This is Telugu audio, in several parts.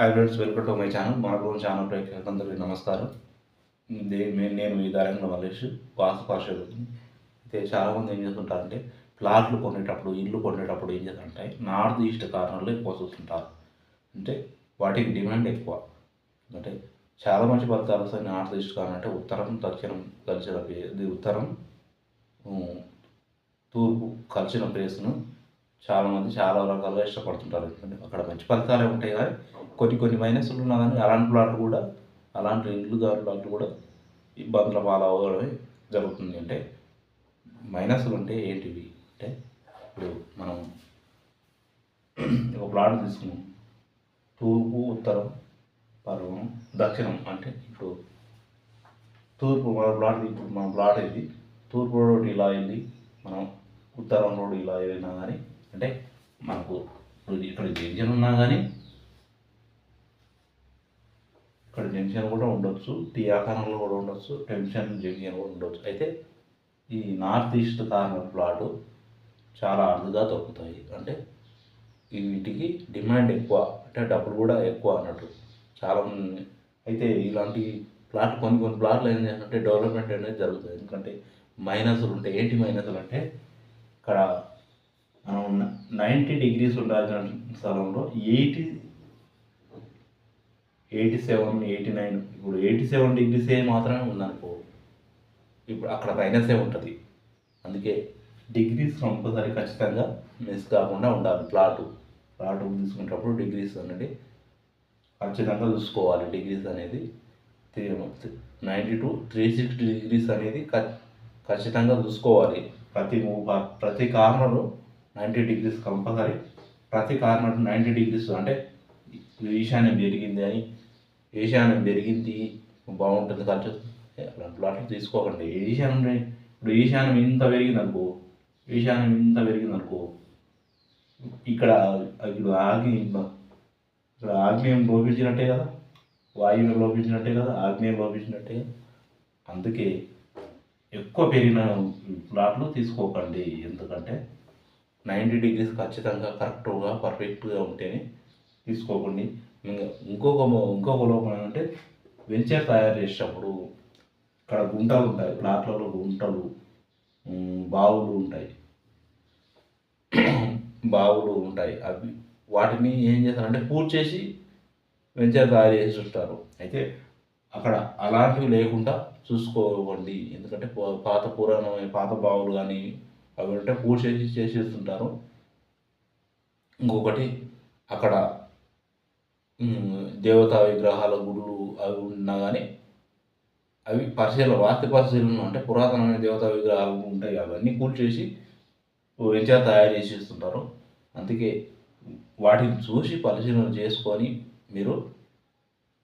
Hi friends welcome to my channel మన రోజు ఛానల్ ప్రేక్షకులందరికీ నమస్కారం నేను ఈ దారంగా మల్లేష్ వాస్తు పరిశోధకుని అయితే చాలామంది ఏం చేస్తుంటారంటే ప్లాట్లు కొనేటప్పుడు ఇల్లు కొనేటప్పుడు ఏం చేస్తుంటే నార్త్ ఈస్ట్ కార్నర్లో ఎక్కువ చూస్తుంటారు. అంటే వాటికి డిమాండ్ ఎక్కువ. అంటే చాలా మంచి ఫలితాలు వస్తాయి నార్త్ ఈస్ట్ కార్నర్ అంటే ఉత్తరం దక్షిణం కలిసిన ఇది ఉత్తరం తూర్పు కలిసిన ప్లేస్ను చాలామంది చాలా రకాలుగా ఇష్టపడుతుంటారు. ఎందుకంటే అక్కడ మంచి ఫలితాలే ఉంటాయి కానీ కొన్ని కొన్ని మైనస్లు ఉన్నా కానీ అలాంటి ప్లాట్లు కూడా అలాంటి ఇండ్లు గారి ప్లాట్లు కూడా ఇబ్బందుల పాలవడమే జరుగుతుంది. అంటే మైనస్లు అంటే ఏంటివి? అంటే ఇప్పుడు మనం ఒక ప్లాట్ తీసుకున్నాం తూర్పు ఉత్తరం పర్వం దక్షిణం అంటే ఇప్పుడు తూర్పు మన ప్లాట్ ఇప్పుడు మన ప్లాట్ ఇది తూర్పు రోడ్ ఇలా వెళ్ళి మనం ఉత్తరం రోడ్ ఇలా వెళ్ళినా కానీ అంటే మనకు ఇప్పుడు ఇక్కడ జంక్షన్ ఉన్నా కానీ అక్కడ జంక్షన్ కూడా ఉండొచ్చు టీ ఆకారంలో కూడా ఉండొచ్చు టెన్షన్ జంక్షన్ కూడా ఉండొచ్చు. అయితే ఈ నార్త్ ఈస్ట్ కార్నర్ ప్లాట్ చాలా అరుదుగా దొరుకుతాయి. అంటే ఈ వీటికి డిమాండ్ ఎక్కువ అంటే డబ్బులు కూడా ఎక్కువ అన్నట్టు చాలా అయితే ఇలాంటి ప్లాట్ కొన్ని కొన్ని ప్లాట్లు ఏం చేయాలంటే డెవలప్మెంట్ అనేది జరుగుతుంది. ఎందుకంటే మైనస్లు ఉంటాయి. ఏంటి మైనస్లు అంటే ఇక్కడ మనం నైంటీ డిగ్రీస్ ఉండాల్సిన స్థలంలో eighty eighty seven eighty nine ఇప్పుడు ఎయిటీ సెవెన్ డిగ్రీసే మాత్రమే ఉందనుకో ఇప్పుడు అక్కడ మైనసే ఉంటుంది. అందుకే డిగ్రీస్ కంపల్సరీ ఖచ్చితంగా మిస్ కాకుండా ఉండాలి. ప్లాటు ప్లాట్ తీసుకునేటప్పుడు డిగ్రీస్ అనేది ఖచ్చితంగా చూసుకోవాలి. డిగ్రీస్ అనేది ninety to three sixty degrees అనేది ఖచ్చితంగా చూసుకోవాలి. ప్రతి మూ- ప్రతి కార్నర్లో నైంటీ డిగ్రీస్ కంపల్సరీ ప్రతి కార్నర్ నైంటీ డిగ్రీస్ అంటే ఈశాన్యం జరిగింది అని ఈశాన్యం పెరిగింది బాగుంటుంది కల్చర్ అలాంటి ప్లాట్లు తీసుకోకండి. ఈశాన్యం ఇప్పుడు ఈశాన్యం ఇంత పెరిగింది అనుకో ఈశాన్యం ఇంత పెరిగింది అనుకో ఇక్కడ ఇప్పుడు ఆగ్నేయం ఇక్కడ ఆగ్నేయం లోపించినట్టే కదా వాయువుని లోపించినట్టే కదా ఆగ్నేయం లోపించినట్టే అందుకే ఎక్కువ పెరిగిన ప్లాట్లు తీసుకోకండి. ఎందుకంటే నైంటీ డిగ్రీస్ ఖచ్చితంగా కరెక్ట్గా పర్ఫెక్ట్గా ఉంటేనే తీసుకోకండి. ఇంకొక ఇంకొక లోపం ఏంటంటే వెంచర్ తయారు చేసేటప్పుడు ఇక్కడ గుంటలు ఉంటాయి ప్లాట్లలో గుంటలు బావులు ఉంటాయి. బావులు ఉంటాయి. అవి వాటిని ఏం చేస్తారంటే పూర్తి చేసి వెంచర్ తయారు చేసి ఉంటారు అయితే అక్కడ అలాంటివి లేకుండా చూసుకోవండి ఎందుకంటే పాత పురాణం పాత బావులు కానీ అవి ఉంటే పూర్తి చేసి చేసేస్తుంటారు ఇంకొకటి అక్కడ దేవతా విగ్రహాల గుడులు అవి ఉన్నా కానీ అవి పరిశీలన వాస్తు పరిశీలన అంటే పురాతనమైన దేవతా విగ్రహాలు ఉంటాయి. అవన్నీ కూల్చేసి వెంచర్ తయారు చేసి ఇస్తుంటారు. అందుకే వాటిని చూసి పరిశీలన చేసుకొని మీరు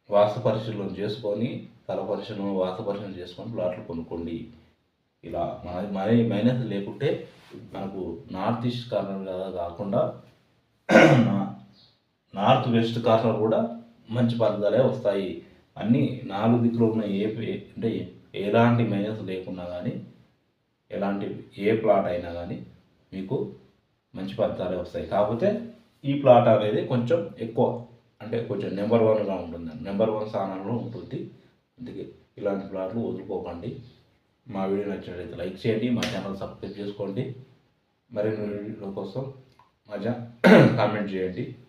వాస్తు పరిశీలన చేసుకొని తల పరిశీలన వాస్తు పరిశీలన చేసుకొని ప్లాట్లు కొనుక్కోండి. ఇలా మన మనీ మైనస్ లేకుంటే మనకు నార్త్ ఈస్ట్ కార్నర్ కాకుండా నార్త్ వెస్ట్ కార్నర్ కూడా మంచి ఫలితాలే వస్తాయి. అన్నీ నాలుగు దిక్కులు ఉన్న ఏ అంటే ఎలాంటి మేజర్స్ లేకున్నా కానీ ఎలాంటి ఏ ప్లాట్ అయినా కానీ మీకు మంచి ఫలితాలే వస్తాయి. కాకపోతే ఈ ప్లాట్ అనేది కొంచెం ఎక్కువ అంటే కొంచెం నెంబర్ వన్గా ఉంటుంది. నెంబర్ వన్ స్థానంలో ఉంటుంది. అందుకే ఇలాంటి ప్లాట్లు వదులుకోకండి. మా వీడియో నచ్చినట్లయితే లైక్ చేయండి మా ఛానల్ సబ్స్క్రైబ్ చేసుకోండి. మరిన్ని వీడియోల కోసం మా కామెంట్ చేయండి.